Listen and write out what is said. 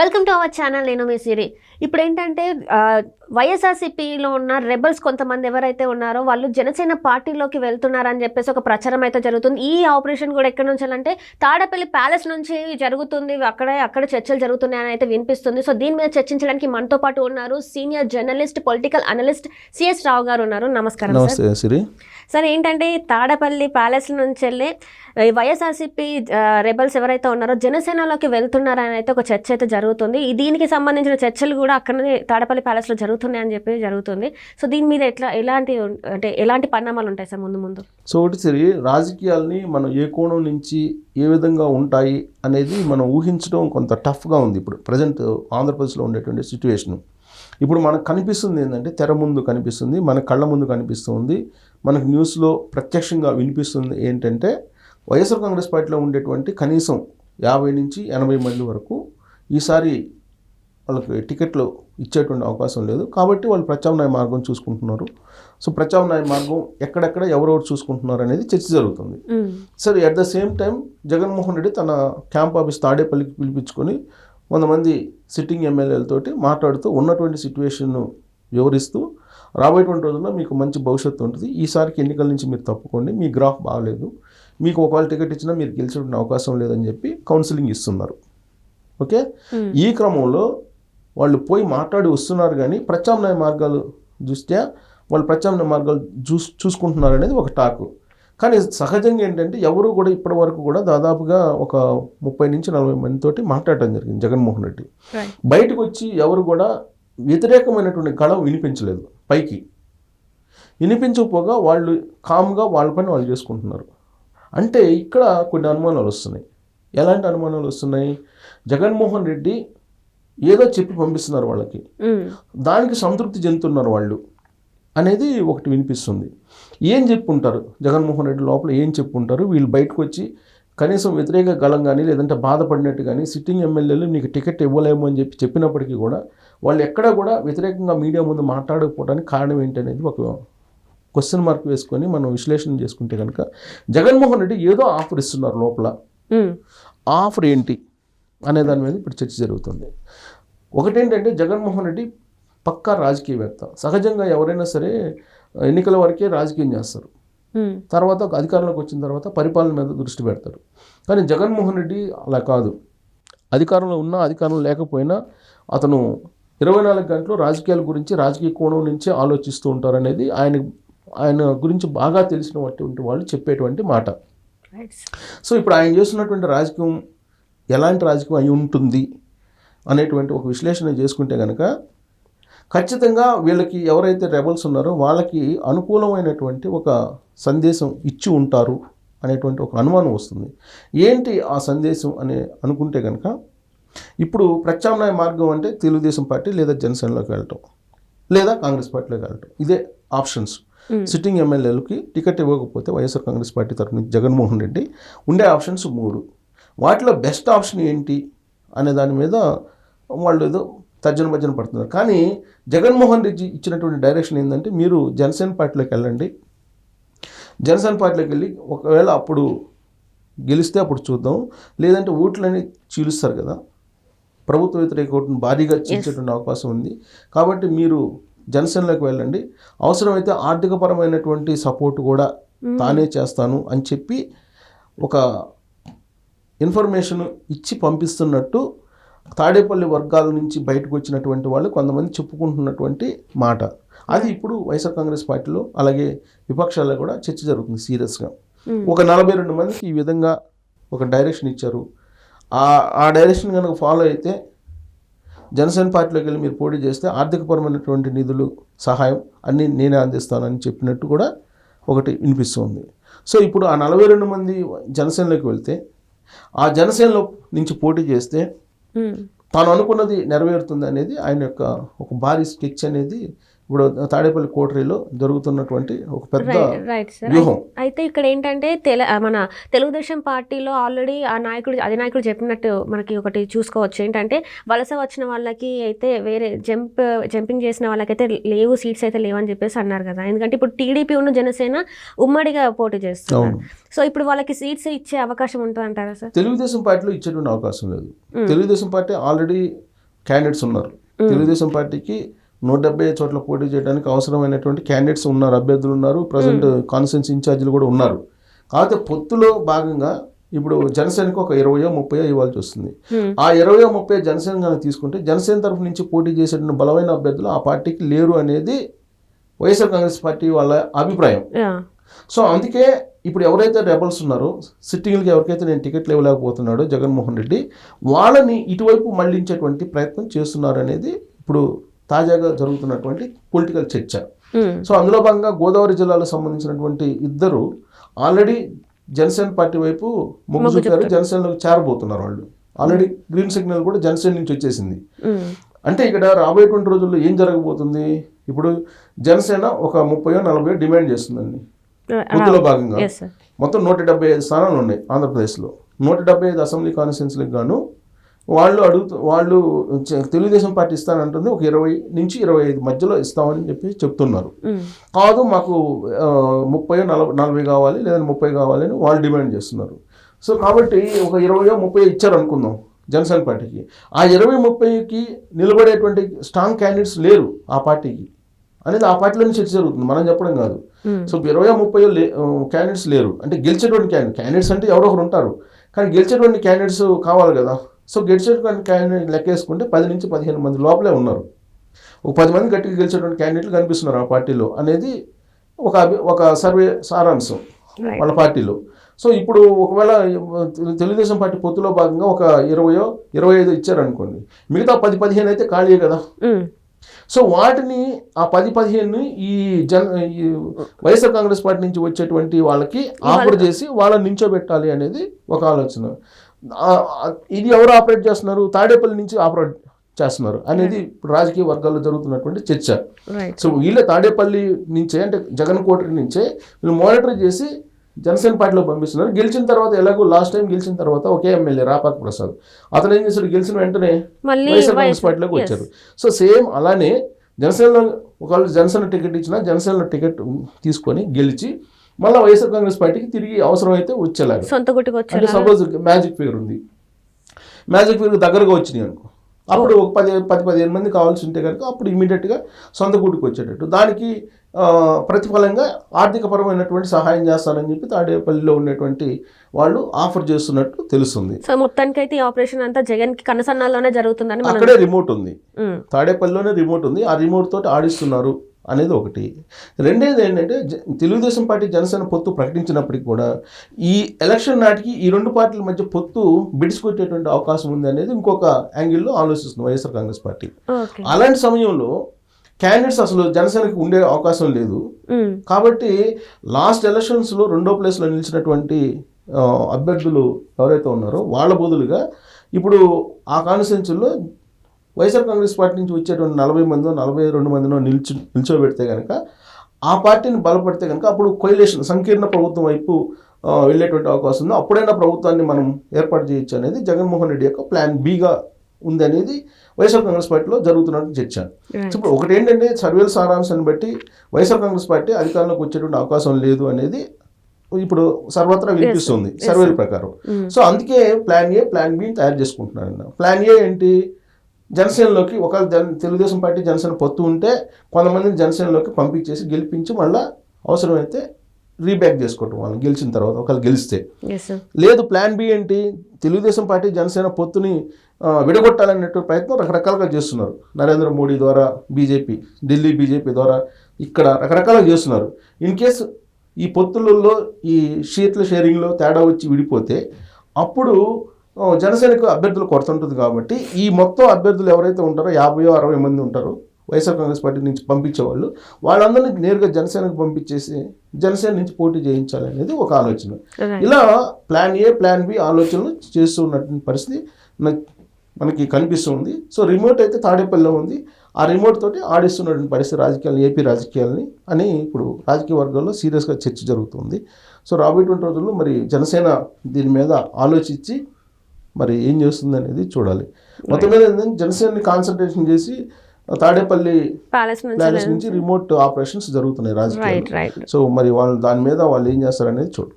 Welcome to our channel నేను మీ సిరి. ఇప్పుడు ఏంటంటే వైఎస్ఆర్సీపీలో ఉన్న రెబల్స్ కొంతమంది ఎవరైతే ఉన్నారో వాళ్ళు జనసేన పార్టీలోకి వెళ్తున్నారని చెప్పేసి ఒక ప్రచారం అయితే జరుగుతుంది. ఈ ఆపరేషన్ కూడా ఎక్కడి నుంచి అంటే తాడపల్లి ప్యాలెస్ నుంచి జరుగుతుంది. అక్కడే అక్కడ చర్చలు జరుగుతున్నాయని అయితే వినిపిస్తుంది. సో దీని మీద చర్చించడానికి మనతో పాటు ఉన్నారు senior journalist political analyst CS Rao garu ఉన్నారు. నమస్కారం సార్. సిరి. ఏంటంటే తాడపల్లి ప్యాలెస్ నుంచి వెళ్ళి వైఎస్ఆర్సీపీ రెబల్స్ ఎవరైతే ఉన్నారో జనసేనలోకి వెళ్తున్నారని అయితే ఒక చర్చ అయితే జరుగుతుంది. దీనికి సంబంధించిన చర్చలు కూడా అక్కడనే తాడపల్లి ప్యాలెస్లో జరుగుతున్నాయని చెప్పి జరుగుతుంది. సో దీని మీద ఎట్లా ఎలాంటి అంటే ఎలాంటి పరిణామాలు ఉంటాయి సార్ ముందు ముందు? సో ఒకటి సిరి రాజకీయాల్ని మనం ఏ కోణం నుంచి ఏ విధంగా ఉంటాయి అనేది మనం ఊహించడం కొంత టఫ్గా ఉంది ఇప్పుడు. ప్రజెంట్ ఆంధ్రప్రదేశ్లో ఉండేటువంటి సిచ్యువేషను ఇప్పుడు మనకు కనిపిస్తుంది ఏంటంటే తెర ముందు కనిపిస్తుంది మన కళ్ళ ముందు కనిపిస్తుంది. మనకు న్యూస్లో ప్రత్యక్షంగా వినిపిస్తుంది ఏంటంటే వైఎస్ఆర్ కాంగ్రెస్ పార్టీలో ఉండేటువంటి కనీసం యాభై నుంచి ఎనభై మంది వరకు ఈసారి వాళ్ళకి టికెట్లు ఇచ్చేటువంటి అవకాశం లేదు. కాబట్టి వాళ్ళు ప్రత్యామ్నాయ మార్గం చూసుకుంటున్నారు. సో ప్రత్యామ్నాయ మార్గం ఎక్కడెక్కడ ఎవరెవరు చూసుకుంటున్నారు అనేది చర్చ జరుగుతుంది. సరే at the same time Jaganmohan Reddy తన క్యాంప్ ఆఫీస్ తాడేపల్లికి పిలిపించుకొని కొంతమంది సిట్టింగ్ ఎమ్మెల్యేలతోటి మాట్లాడుతూ ఉన్నటువంటి సిచ్యువేషన్ను వివరిస్తూ రాబోయేటువంటి రోజుల్లో మీకు మంచి భవిష్యత్తు ఉంటుంది. ఈసారికి ఎన్నికల నుంచి మీరు తప్పుకోండి. మీ గ్రాఫ్ బాగలేదు. మీకు ఒకవేళ టికెట్ ఇచ్చినా మీరు గెలిచేటువంటి అవకాశం లేదని చెప్పి కౌన్సిలింగ్ ఇస్తున్నారు. ఓకే? ఈ క్రమంలో వాళ్ళు పోయి మాట్లాడి వస్తున్నారు కానీ ప్రత్యామ్నాయ మార్గాలు దృష్ట్యా వాళ్ళు ప్రత్యామ్నాయ మార్గాలు చూస్ చూసుకుంటున్నారు అనేది ఒక టాకు. కానీ సహజంగా ఏంటంటే ఎవరు కూడా ఇప్పటి వరకు కూడా దాదాపుగా ఒక ముప్పై నుంచి నలభై మందితోటి మాట్లాడటం జరిగింది జగన్మోహన్ రెడ్డి. బయటకు వచ్చి ఎవరు కూడా వ్యతిరేకమైనటువంటి గళం వినిపించలేదు పైకి. వినిపించకపోగా వాళ్ళు కామ్గా వాళ్ళ పని వాళ్ళు చేసుకుంటున్నారు. అంటే ఇక్కడ కొన్ని అనుమానాలు వస్తున్నాయి. ఎలాంటి అనుమానాలు వస్తున్నాయి? జగన్మోహన్ రెడ్డి ఏదో చెప్పి పంపిస్తున్నారు వాళ్ళకి. దానికి సంతృప్తి చెందుతున్నారు వాళ్ళు అనేది ఒకటి వినిపిస్తుంది. ఏం చెప్పుంటారు? జగన్మోహన్ రెడ్డి లోపల ఏం చెప్పుంటారు? వీళ్ళు బయటకు వచ్చి కనీసం వ్యతిరేక గళం కానీ లేదంటే బాధపడినట్టు కానీ సిట్టింగ్ ఎమ్మెల్యేలు నీకు టికెట్ ఇవ్వలేము అని చెప్పి చెప్పినప్పటికీ కూడా వాళ్ళు ఎక్కడా కూడా వ్యతిరేకంగా మీడియా ముందు మాట్లాడకపోవడానికి కారణం ఏంటనేది ఒక క్వశ్చన్ మార్క్ వేసుకొని మనం విశ్లేషణ చేసుకుంటే కనుక జగన్మోహన్ రెడ్డి ఏదో ఆఫర్ ఇస్తున్నారు లోపల. ఆఫర్ ఏంటి అనే దాని మీద ఇప్పుడు చర్చ జరుగుతుంది. ఒకటేంటంటే జగన్మోహన్ రెడ్డి పక్కా రాజకీయవేత్త. సహజంగా ఎవరైనా సరే ఎన్నికల వరకే రాజకీయం చేస్తారు. తర్వాత ఒక అధికారంలోకి వచ్చిన తర్వాత పరిపాలన మీద దృష్టి పెడతారు. కానీ జగన్మోహన్ రెడ్డి అలా కాదు. అధికారంలో ఉన్నా అధికారం లేకపోయినా అతను ఇరవై నాలుగు గంటలు రాజకీయాల గురించి రాజకీయ కోణం నుంచి ఆలోచిస్తూ ఉంటారనేది ఆయన ఆయన గురించి బాగా తెలిసినటువంటి వాళ్ళు చెప్పేటువంటి మాట. సో ఇప్పుడు ఆయన చేస్తున్నటువంటి రాజకీయం ఎలాంటి రాజకీయం అయి ఉంటుంది అనేటువంటి ఒక విశ్లేషణ చేసుకుంటే కనుక ఖచ్చితంగా వీళ్ళకి ఎవరైతే రెబల్స్ ఉన్నారో వాళ్ళకి అనుకూలమైనటువంటి ఒక సందేశం ఇచ్చి ఉంటారు అనేటువంటి ఒక అనుమానం వస్తుంది. ఏంటి ఆ సందేశం అని అనుకుంటే కనుక ఇప్పుడు ప్రత్యామ్నాయ మార్గం అంటే తెలుగుదేశం పార్టీ లేదా జనసేనలోకి వెళ్ళటం లేదా కాంగ్రెస్ పార్టీలోకి వెళ్ళటం. ఇదే ఆప్షన్స్. సిట్టింగ్ ఎమ్మెల్యేలకి టికెట్ ఇవ్వకపోతే వైఎస్ఆర్ కాంగ్రెస్ పార్టీ తరఫు నుంచి జగన్మోహన్ రెడ్డి ఉండే ఆప్షన్స్ మూడు. వాటిలో బెస్ట్ ఆప్షన్ ఏంటి అనే దాని మీద వాళ్ళు ఏదో తర్జన భర్జన పడుతున్నారు. కానీ జగన్మోహన్ రెడ్డి ఇచ్చినటువంటి డైరెక్షన్ ఏంటంటే మీరు జనసేన పార్టీలోకి వెళ్ళండి. జనసేన పార్టీలోకి వెళ్ళి ఒకవేళ అప్పుడు గెలిస్తే అప్పుడు చూద్దాం. లేదంటే ఓట్లని చీలుస్తారు కదా. ప్రభుత్వ వ్యతిరేక ఓటును భారీగా చీల్చేటువంటి అవకాశం ఉంది. కాబట్టి మీరు జనసేనలోకి వెళ్ళండి. అవసరమైతే ఆర్థికపరమైనటువంటి సపోర్ట్ కూడా తానే చేస్తాను అని చెప్పి ఒక ఇన్ఫర్మేషన్ ఇచ్చి పంపిస్తున్నట్టు తాడేపల్లి వర్గాల నుంచి బయటకు వచ్చినటువంటి వాళ్ళు కొంతమంది చెప్పుకుంటున్నటువంటి మాట. అది ఇప్పుడు వైఎస్ఆర్ కాంగ్రెస్ పార్టీలో అలాగే విపక్షాల్లో కూడా చర్చ జరుగుతుంది సీరియస్గా. ఒక నలభై రెండు మందికి ఈ విధంగా ఒక డైరెక్షన్ ఇచ్చారు. ఆ ఆ డైరెక్షన్ కనుక ఫాలో అయితే జనసేన పార్టీలోకి వెళ్ళి మీరు పోటీ చేస్తే ఆర్థికపరమైనటువంటి నిధులు సహాయం అన్నీ నేనే అందిస్తానని చెప్పినట్టు కూడా ఒకటి వినిపిస్తుంది. సో ఇప్పుడు ఆ నలభై రెండు మంది జనసేనలోకి వెళ్తే ఆ జనసేనలో నుంచి పోటీ చేస్తే తాను అనుకున్నది నెరవేరుతుంది అనేది ఆయన యొక్క ఒక భారీ స్కెచ్ అనేది ఇప్పుడు తాడేపల్లి కోటరీలో జరుగుతున్నటువంటి ఒక పెద్ద రైట్ సార్ అయితే ఇక్కడ ఏంటంటే తెల మన తెలుగుదేశం పార్టీలో ఆల్రెడీ ఆ నాయకుడు అధినాయకుడు చెప్పినట్టు మనకి ఒకటి చూసుకోవచ్చు. ఏంటంటే వలస వచ్చిన వాళ్ళకి అయితే వేరే జంప్ జంపింగ్ చేసిన వాళ్ళకైతే లేవు సీట్స్ అయితే లేవని చెప్పేసి అన్నారు కదా. ఎందుకంటే ఇప్పుడు టీడీపీ ఉన్న జనసేన ఉమ్మడిగా పోటీ చేస్తున్నారు. అవును. సో ఇప్పుడు వాళ్ళకి సీట్స్ ఇచ్చే అవకాశం ఉంటుంది అంటారా సార్ తెలుగుదేశం పార్టీలో ఇచ్చేటువంటి అవకాశం లేదు. తెలుగుదేశం పార్టీ ఆల్రెడీ క్యాండిడేట్స్ ఉన్నారు. తెలుగుదేశం పార్టీకి నూట డెబ్బై చోట్ల పోటీ చేయడానికి అవసరమైనటువంటి క్యాండిడేట్స్ ఉన్నారు అభ్యర్థులు ఉన్నారు ప్రజెంట్ కాన్స్టెన్స్ ఇన్ఛార్జీలు కూడా ఉన్నారు కాకపోతే పొత్తులో భాగంగా ఇప్పుడు జనసేనకు ఒక ఇరవయో ముప్పయో ఇవ్వాల్సి వస్తుంది. ఆ ఇరవయో ముప్పై జనసేన కనుక తీసుకుంటే జనసేన తరఫు నుంచి పోటీ చేసేటువంటి బలమైన అభ్యర్థులు ఆ పార్టీకి లేరు అనేది వైఎస్ఆర్ కాంగ్రెస్ పార్టీ వాళ్ళ అభిప్రాయం. సో అందుకే ఇప్పుడు ఎవరైతే రెబల్స్ ఉన్నారో సిట్టింగ్లకి ఎవరికైతే నేను టికెట్లు ఇవ్వలేకపోతున్నాడో జగన్మోహన్ రెడ్డి వాళ్ళని ఇటువైపు మళ్ళించేటువంటి ప్రయత్నం చేస్తున్నారు అనేది ఇప్పుడు తాజాగా జరుగుతున్నటువంటి పొలిటికల్ చర్చ. సో అందులో భాగంగా గోదావరి జిల్లాలో సంబంధించినటువంటి ఇద్దరు ఆల్రెడీ జనసేన పార్టీ వైపు మొగ్గు చూపారు జనసేనలోకి చేరబోతున్నారు వాళ్ళు. ఆల్రెడీ గ్రీన్ సిగ్నల్ కూడా జనసేన నుంచి వచ్చేసింది. అంటే ఇక్కడ రాబోయేటువంటి రోజుల్లో ఏం జరగబోతుంది? ఇప్పుడు జనసేన ఒక ముప్పయో నలభై డిమాండ్ చేస్తుందండి. పొత్తులో భాగంగా. మొత్తం నూట డెబ్బై ఐదు స్థానాలు ఉన్నాయి ఆంధ్రప్రదేశ్లో. నూట డెబ్బై ఐదు అసెంబ్లీ కాన్స్టిట్యున్సీలకు గాను వాళ్ళు అడుగుతూ వాళ్ళు తెలుగుదేశం పార్టీ ఇస్తానంటుంది ఒక ఇరవై నుంచి ఇరవై ఐదు మధ్యలో ఇస్తామని చెప్పి చెప్తున్నారు. కాదు మాకు ముప్పై నలభై నలభై కావాలి లేదా ముప్పై కావాలి అని వాళ్ళు డిమాండ్ చేస్తున్నారు. సో కాబట్టి ఒక ఇరవయో ముప్పై ఇచ్చారు అనుకుందాం జనసేన పార్టీకి. ఆ ఇరవై ముప్పైకి నిలబడేటువంటి స్ట్రాంగ్ క్యాండిడేట్స్ లేరు ఆ పార్టీకి. అనేది ఆ పార్టీలోనే చర్చ జరుగుతుంది? మనం చెప్పడం కాదు. సో ఇరవై ముప్పై లే క్యాండిడేట్స్ లేరు. అంటే గెలిచేటువంటి క్యాండిడేట్ క్యాండిడేట్స్ అంటే ఎవరో ఒకరు ఉంటారు. కానీ గెలిచేటువంటి క్యాండిడేట్స్ కావాలి కదా. సో గెలిచేటువంటి క్యాండిడేట్ లెక్కేసుకుంటే పది నుంచి పదిహేను మంది లోపలే ఉన్నారు ఒక పది మంది గట్టిగా గెలిచేటువంటి క్యాండిడేట్లు కనిపిస్తున్నారు ఆ పార్టీలో అనేది ఒక ఒక సర్వే సారాంశం. వాళ్ళ పార్టీలో సో ఇప్పుడు ఒకవేళ తెలు- తెలుగుదేశం పార్టీ పొత్తులో భాగంగా ఒక ఇరవయో ఇరవై ఐదు ఇచ్చారనుకోండి మిగతా పది పదిహేను అయితే ఖాళీయే కదా Hmm. సో వాటిని ఆ పది పదిహేను ఈ జన ఈ వైఎస్ఆర్ కాంగ్రెస్ పార్టీ నుంచి వచ్చేటువంటి వాళ్ళకి ఆఫర్ చేసి వాళ్ళని నించోబెట్టాలి అనేది ఒక ఆలోచన ఇది ఎవరు ఆపరేట్ చేస్తున్నారు? తాడేపల్లి నుంచి ఆపరేట్ చేస్తున్నారు అనేది ఇప్పుడు రాజకీయ వర్గాల్లో జరుగుతున్నటువంటి చర్చ. సో వీళ్ళ తాడేపల్లి నుంచే అంటే జగన్ కోటరి నుంచే వీళ్ళు మానిటర్ చేసి జనసేన పార్టీలో పంపిస్తున్నారు. గెలిచిన తర్వాత ఎలాగో లాస్ట్ టైం గెలిచిన తర్వాత ఒకే ఎమ్మెల్యే రాపాక ప్రసాద్. అతను ఏం చేశాడు? గెలిచిన వెంటనే వైఎస్ఆర్ కాంగ్రెస్ పార్టీలోకి. వచ్చారు. సో సేమ్ అలానే జనసేనలో ఒకవేళ జనసేన టికెట్ ఇచ్చినా జనసేనలో టికెట్ తీసుకొని గెలిచి మళ్ళీ వైఎస్ఆర్ కాంగ్రెస్ పార్టీకి తిరిగి అవసరం అయితే వచ్చేలాగా. సొంత గుట్టుకు అంటే సపోజ్ మ్యాజిక్ ఫిగర్ ఉంది. మ్యాజిక్ ఫిగర్ దగ్గరగా వచ్చినాయి అనుకో. అప్పుడు ఒక పది పది పదిహేను మంది కావాల్సి ఉంటే కనుక అప్పుడు ఇమీడియట్గా సొంత గుడికి వచ్చేటట్టు. దానికి ప్రతిఫలంగా ఆర్థికపరమైనటువంటి సహాయం చేస్తానని చెప్పి తాడేపల్లిలో ఉన్నటువంటి వాళ్ళు ఆఫర్ చేస్తున్నట్టు తెలుస్తుంది. సో మొత్తానికి అయితే ఈ ఆపరేషన్ అంతా జగన్కి కనసన్నాల్లోనే జరుగుతుందని అక్కడే రిమోట్ ఉంది. తాడేపల్లిలోనే రిమోట్ ఉంది. ఆ రిమోట్ తోటి ఆడిస్తున్నారు. అనేది ఒకటి. రెండేది ఏంటంటే తెలుగుదేశం పార్టీ జనసేన పొత్తు ప్రకటించినప్పటికీ కూడా ఈ ఎలక్షన్ నాటికి ఈ రెండు పార్టీల మధ్య పొత్తు బిడిసికొట్టేటువంటి అవకాశం ఉంది అనేది ఇంకొక యాంగిల్లో ఆలోచిస్తుంది వైఎస్ఆర్ కాంగ్రెస్ పార్టీ. అలాంటి సమయంలో క్యాండిడేట్స్ అసలు జనసేనకి ఉండే అవకాశం లేదు. కాబట్టి లాస్ట్ ఎలక్షన్స్లో రెండో ప్లేస్లో నిలిచినటువంటి అభ్యర్థులు ఎవరైతే ఉన్నారో వాళ్ళ బదులుగా ఇప్పుడు ఆ కాన్స్టిట్యున్సీలో వైఎస్ఆర్ కాంగ్రెస్ పార్టీ నుంచి వచ్చేటువంటి నలభై మందో నలభై రెండు మందినో నిల్చో నిల్చోబెడితే కనుక ఆ పార్టీని బలపడితే కనుక అప్పుడు కొయిలేషన్ సంకీర్ణ ప్రభుత్వం వైపు వెళ్ళేటువంటి అవకాశం ఉంది. అప్పుడైనా ప్రభుత్వాన్ని మనం ఏర్పాటు చేయొచ్చు అనేది జగన్మోహన్ రెడ్డి యొక్క ప్లాన్ బీగా ఉంది అనేది వైఎస్ఆర్ కాంగ్రెస్ పార్టీలో జరుగుతున్నట్టు చర్చ. ఇప్పుడు ఒకటి ఏంటంటే సర్వేల సారాంశాన్ని బట్టి వైఎస్ఆర్ కాంగ్రెస్ పార్టీ అధికారంలోకి వచ్చేటువంటి అవకాశం లేదు అనేది ఇప్పుడు సర్వత్రా వినిపిస్తుంది సర్వేల ప్రకారం. ఉమ్, సో అందుకే ప్లాన్ ఏ ప్లాన్ బి తయారు చేసుకుంటున్నారు ప్లాన్ ఏ ఏంటి? జనసేనలోకి ఒక జన తెలుగుదేశం పార్టీ జనసేన పొత్తు ఉంటే కొంతమందిని జనసేనలోకి పంపించేసి గెలిపించి మళ్ళీ అవసరమైతే రీబ్యాక్ చేసుకోవటం వాళ్ళని గెలిచిన తర్వాత ఒకవేళ గెలిస్తే. లేదు ప్లాన్ బి ఏంటి? తెలుగుదేశం పార్టీ జనసేన పొత్తుని విడగొట్టాలనేటువంటి ప్రయత్నం రకరకాలుగా చేస్తున్నారు. నరేంద్ర మోడీ ద్వారా బీజేపీ ఢిల్లీ బీజేపీ ద్వారా ఇక్కడ రకరకాలుగా చేస్తున్నారు. ఇన్ కేసు ఈ పొత్తులలో ఈ షీట్ల షేరింగ్లో తేడా వచ్చి విడిపోతే అప్పుడు జనసేనకు అభ్యర్థులు కొరత ఉంటుంది కాబట్టి ఈ మొత్తం అభ్యర్థులు ఎవరైతే ఉంటారో యాభైయో అరవై మంది ఉంటారో వైఎస్ఆర్ కాంగ్రెస్ పార్టీ నుంచి పంపించేవాళ్ళు వాళ్ళందరినీ నేరుగా జనసేనకు పంపించేసి జనసేన నుంచి పోటీ చేయించాలి అనేది ఒక ఆలోచన. ఇలా ప్లాన్ ఏ ప్లాన్ బి ఆలోచనలు చేస్తున్నటువంటి పరిస్థితి మన- మనకి కనిపిస్తుంది సో రిమోట్ అయితే తాడేపల్లిలో ఉంది. ఆ రిమోట్ తోటి ఆడిస్తున్నటువంటి పరిస్థితి రాజకీయాలు ఏపీ రాజకీయాలని అని ఇప్పుడు రాజకీయ వర్గాల్లో సీరియస్గా చర్చ జరుగుతుంది సో రాబోయేటువంటి రోజుల్లో మరి జనసేన దీని మీద ఆలోచించి మరి ఏం చేస్తుంది అనేది చూడాలి. మొత్తం మీద ఏంటంటే జనసేనని కాన్సన్ట్రేషన్ చేసి తాడేపల్లి ప్యాలెస్ నుంచి రిమోట్ ఆపరేషన్స్ జరుగుతున్నాయి రాజకీయాలు సో మరి వాళ్ళు దాని మీద వాళ్ళు ఏం చేస్తారనేది చూడాలి